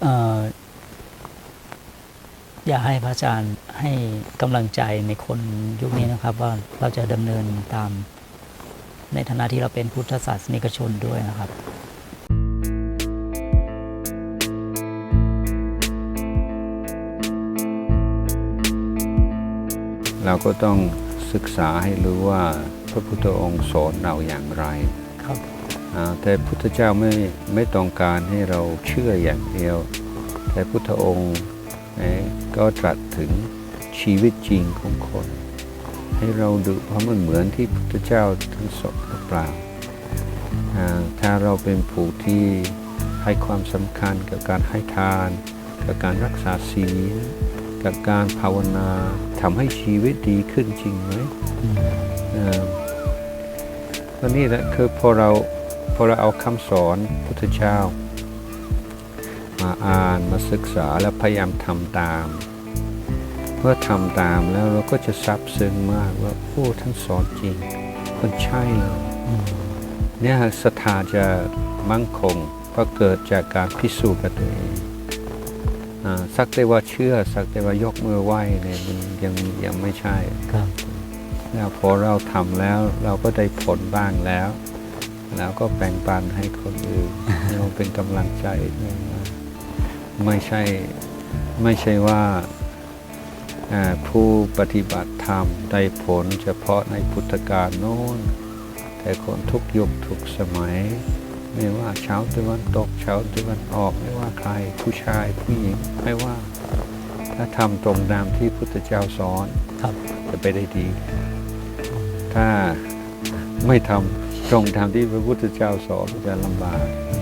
เอ่ออยากให้พระอาจารย์ให้กำลังใจในคนยุคนี้นะครับ ว่าเราจะดำเนินตามในฐานะที่เราเป็นพุทธศาสนิกชนด้วยนะครับเราก็ต้องศึกษาให้รู้ว่าพระพุทธองค์สอนเราอย่างไรครับอ่า แต่พุทธเจ้าไม่ไม่ต้องการให้เราเชื่ออย่างเดียว แต่พุทธองค์ก็ตรัสถึงชีวิตจริงของคน ให้เราดูเพราะมันเหมือนที่พุทธเจ้าท่านสอนหรือเปล่า ถ้าเราเป็นผู้ที่ให้ความสำคัญกับการให้ทาน กับการรักษาศีลกับการภาวนาทำให้ชีวิตดีขึ้นจริงไหมอ่าก็นี่แหละคือพอเรา อเราเอาคำสอนพุทธเจ้า มาอ่านมาศึกษาแล้วพยายามทำตาม เมื่อทำตามแล้วเราก็จะซับซึ้งมากว่าโอ้ท่านสอนจริงมันใช่เลยอืมเนี่ยศรัทธาจะมั่งคงเพราะเกิดจากการพิสูจน์กับตัวเองอ่าสักแต่ว่าเชื่อสักแต่ว่ายกมือไหว้เนี่ยมันยังยังไม่ใช่ครับแล้วพอเราทำแล้วเราก็ได้ผลบ้างแล้ว แล้วก็แบ่งปันให้คนอื่นเราเป็นกำลังใจด้วยนะไม่ใช่ไม่ใช่ว่าอ่าผู้ปฏิบัติธรรมได้ผลเฉพาะในพุทธกาลโน้น แต่คนทุกยุคทุกสมัย ไม่ว่าชาวตะวันตกชาวตะวันออกไม่ว่าใครผู้ชายผู้หญิงไม่ว่าถ้าทำตรงตามที่พุทธเจ้าสอนครับจะไปได้ดี ถ้าไม่ทำ ตรงตามที่พระพุทธเจ้าสอนจะลำบาก